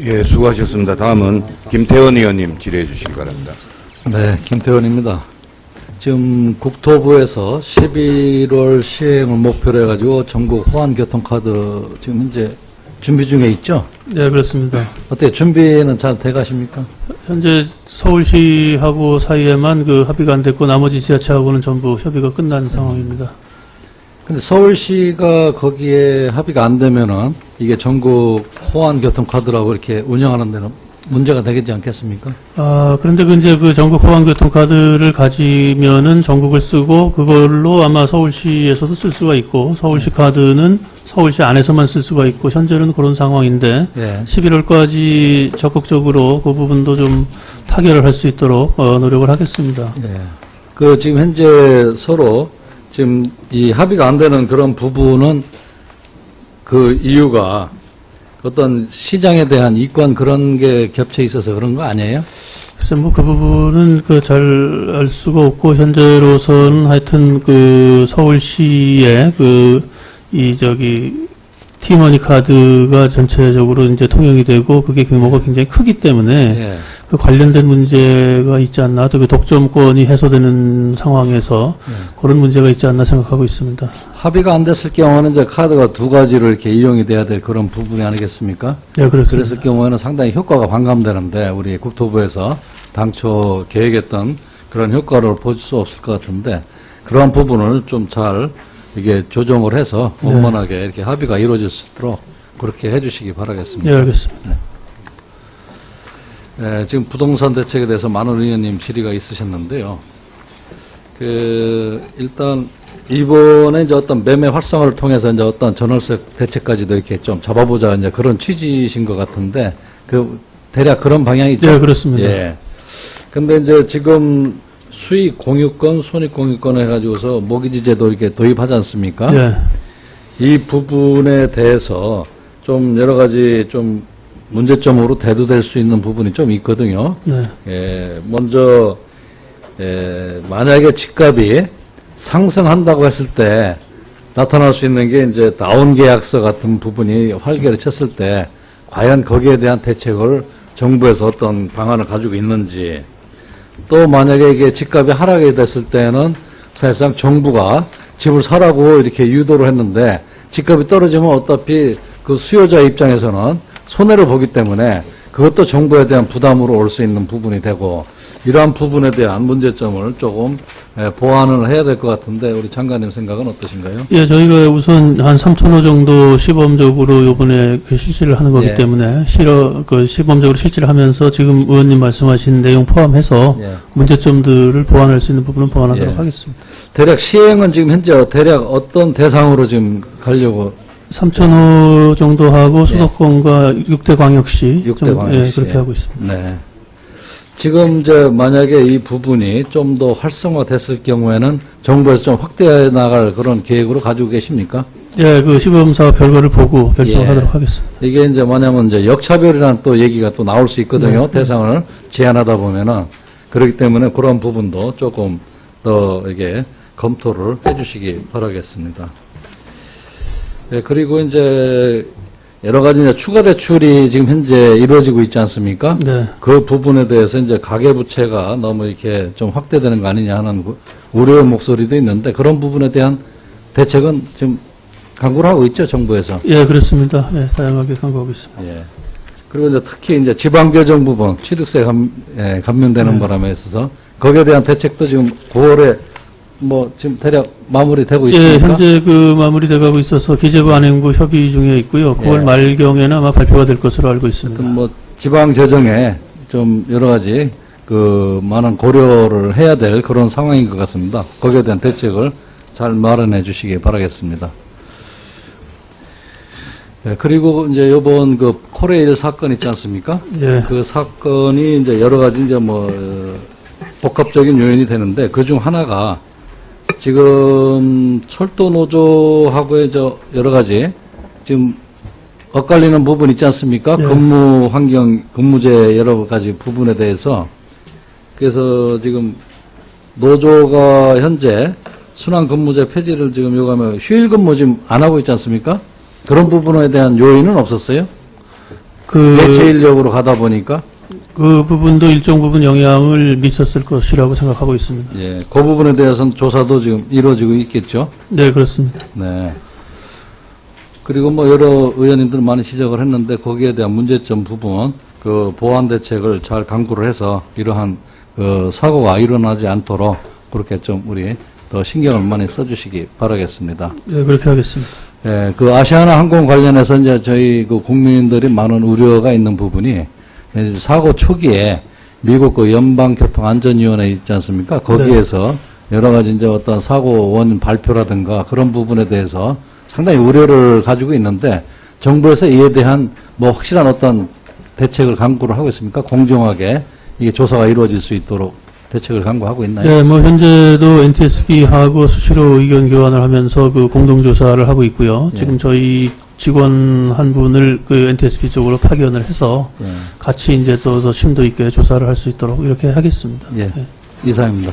예, 수고하셨습니다. 다음은 김태원 의원님 질의해 주시기 바랍니다. 네, 김태원입니다. 지금 국토부에서 11월 시행을 목표로 해가지고 전국 호환 교통카드 지금 현재 준비 중에 있죠? 네, 그렇습니다. 어때 준비는 잘 돼가십니까? 현재 서울시하고 사이에만 그 합의가 안 됐고 나머지 지자체하고는 전부 협의가 끝난 상황입니다. 근데 서울시가 거기에 합의가 안 되면은 이게 전국 호환 교통카드라고 이렇게 운영하는 데는 문제가 되겠지 않겠습니까? 아, 그런데 그 이제 그 전국 호환교통카드를 가지면은 전국을 쓰고 그걸로 아마 서울시에서도 쓸 수가 있고 서울시 카드는 서울시 안에서만 쓸 수가 있고 현재는 그런 상황인데 예. 11월까지 적극적으로 그 부분도 좀 타결을 할 수 있도록 어, 노력을 하겠습니다. 예. 그 지금 현재 서로 지금 이 합의가 안 되는 그런 부분은 그 이유가 어떤 시장에 대한 이권 그런 게 겹쳐 있어서 그런 거 아니에요? 글쎄 뭐그 부분은 그 잘 알 수가 없고 현재로서는 하여튼 그 서울시의 그 이 저기 티머니 카드가 전체적으로 이제 통용이 되고 그게 규모가 굉장히 크기 때문에 예. 그 관련된 문제가 있지 않나 또 그 독점권이 해소되는 상황에서 예. 그런 문제가 있지 않나 생각하고 있습니다. 합의가 안 됐을 경우는 이제 카드가 두 가지로 이렇게 이용이 돼야 될 그런 부분이 아니겠습니까? 네, 그렇습니다. 그랬을 경우에는 상당히 효과가 반감되는데 우리 국토부에서 당초 계획했던 그런 효과를 볼수 없을 것 같은데 그러한 부분을 좀 잘 이게 조정을 해서 네. 원만하게 이렇게 합의가 이루어질 수 있도록 그렇게 해주시기 바라겠습니다. 네, 알겠습니다. 예, 지금 부동산 대책에 대해서 많은 의원님 질의가 있으셨는데요. 그 일단 이번에 이제 어떤 매매 활성화를 통해서 이제 어떤 전월세 대책까지도 이렇게 좀 잡아보자 이제 그런 취지신 것 같은데 그 대략 그런 방향이죠. 네, 그렇습니다. 예. 근데 이제 지금 수익 공유권, 손익 공유권 해가지고서 모기지 제도 이렇게 도입하지 않습니까? 네. 이 부분에 대해서 좀 여러 가지 좀 문제점으로 대두될 수 있는 부분이 좀 있거든요. 네. 예, 먼저 예, 만약에 집값이 상승한다고 했을 때 나타날 수 있는 게 이제 다운 계약서 같은 부분이 활개를 쳤을 때 과연 거기에 대한 대책을 정부에서 어떤 방안을 가지고 있는지 또 만약에 이게 집값이 하락이 됐을 때는 사실상 정부가 집을 사라고 이렇게 유도를 했는데 집값이 떨어지면 어차피 그 수요자 입장에서는 손해를 보기 때문에 그것도 정부에 대한 부담으로 올 수 있는 부분이 되고 이러한 부분에 대한 문제점을 조금 예, 보완을 해야 될 것 같은데 우리 장관님 생각은 어떠신가요? 예, 저희가 우선 한 3천호 정도 시범적으로 요번에 그 실시를 하는 거기 예. 때문에 실어 그 시범적으로 실시를 하면서 지금 의원님 말씀하신 내용 포함해서 예. 문제점들을 보완할 수 있는 부분은 보완하도록 예. 하겠습니다. 대략 시행은 지금 현재 대략 어떤 대상으로 지금 가려고 3천호 정도 하고 수도권과 6대 광역시 예. 육대 좀, 광역시 예, 그렇게 하고 있습니다. 네. 지금 이제 만약에 이 부분이 좀 더 활성화됐을 경우에는 정부에서 좀 확대해 나갈 그런 계획으로 가지고 계십니까? 예, 그 시범사 결과를 보고 결정하도록 예. 하겠습니다. 이게 이제 뭐냐면 이제 역차별이라는 또 얘기가 또 나올 수 있거든요. 네. 대상을 제한하다 보면은 그렇기 때문에 그런 부분도 조금 더 이게 검토를 해주시기 바라겠습니다. 예, 그리고 이제 여러 가지 이제 추가 대출이 지금 현재 이루어지고 있지 않습니까? 네. 그 부분에 대해서 이제 가계 부채가 너무 이렇게 좀 확대되는 거 아니냐 하는 구- 우려의 목소리도 있는데 그런 부분에 대한 대책은 지금 강구를 하고 있죠, 정부에서. 예, 그렇습니다. 예, 다양하게 강구하고 있습니다. 예. 그리고 이제 특히 이제 지방재정 부분, 취득세 감, 예, 감면되는 네. 바람에 있어서 거기에 대한 대책도 지금 9월에 뭐 지금 대략 마무리되고 예, 있습니까? 현재 그 마무리돼 가고 있어서 기재부 안행부 협의 중에 있고요. 9월 예. 말경에는 아마 발표가 될 것으로 알고 있습니다. 뭐 지방 재정에 좀 여러 가지 그 많은 고려를 해야 될 그런 상황인 것 같습니다. 거기에 대한 대책을 잘 마련해 주시기 바라겠습니다. 네, 그리고 이제 요번 그 코레일 사건 있지 않습니까? 예. 그 사건이 이제 여러 가지 이제 뭐 어, 복합적인 요인이 되는데 그 중 하나가 지금 철도 노조하고의 저 여러 가지 지금 엇갈리는 부분 있지 않습니까? 네. 근무 환경, 근무제 여러 가지 부분에 대해서 그래서 지금 노조가 현재 순환 근무제 폐지를 지금 요구하며 휴일 근무 지금 안 하고 있지 않습니까? 그런 부분에 대한 요인은 없었어요? 그, 대체인력으로 가다 보니까 그 부분도 일정 부분 영향을 미쳤을 것이라고 생각하고 있습니다. 예, 그 부분에 대해서는 조사도 지금 이루어지고 있겠죠. 네, 그렇습니다. 네. 그리고 뭐 여러 의원님들 많이 지적을 했는데 거기에 대한 문제점 부분 그 보완 대책을 잘 강구를 해서 이러한 그 사고가 일어나지 않도록 그렇게 좀 우리 더 신경을 많이 써주시기 바라겠습니다. 네, 그렇게 하겠습니다. 예, 그 아시아나 항공 관련해서 이제 저희 그 국민들이 많은 우려가 있는 부분이 사고 초기에 미국 그 연방교통안전위원회 있지 않습니까? 거기에서 여러 가지 이제 어떤 사고 원인 발표라든가 그런 부분에 대해서 상당히 우려를 가지고 있는데 정부에서 이에 대한 뭐 확실한 어떤 대책을 강구를 하고 있습니까? 공정하게 이게 조사가 이루어질 수 있도록 대책을 강구하고 있나요? 네, 뭐 현재도 NTSB하고 수시로 의견 교환을 하면서 그 공동 조사를 하고 있고요. 예. 지금 저희 직원 한 분을 그 NTSB 쪽으로 파견을 해서 예. 같이 이제 또 더 심도 있게 조사를 할 수 있도록 이렇게 하겠습니다. 예. 네. 이상입니다.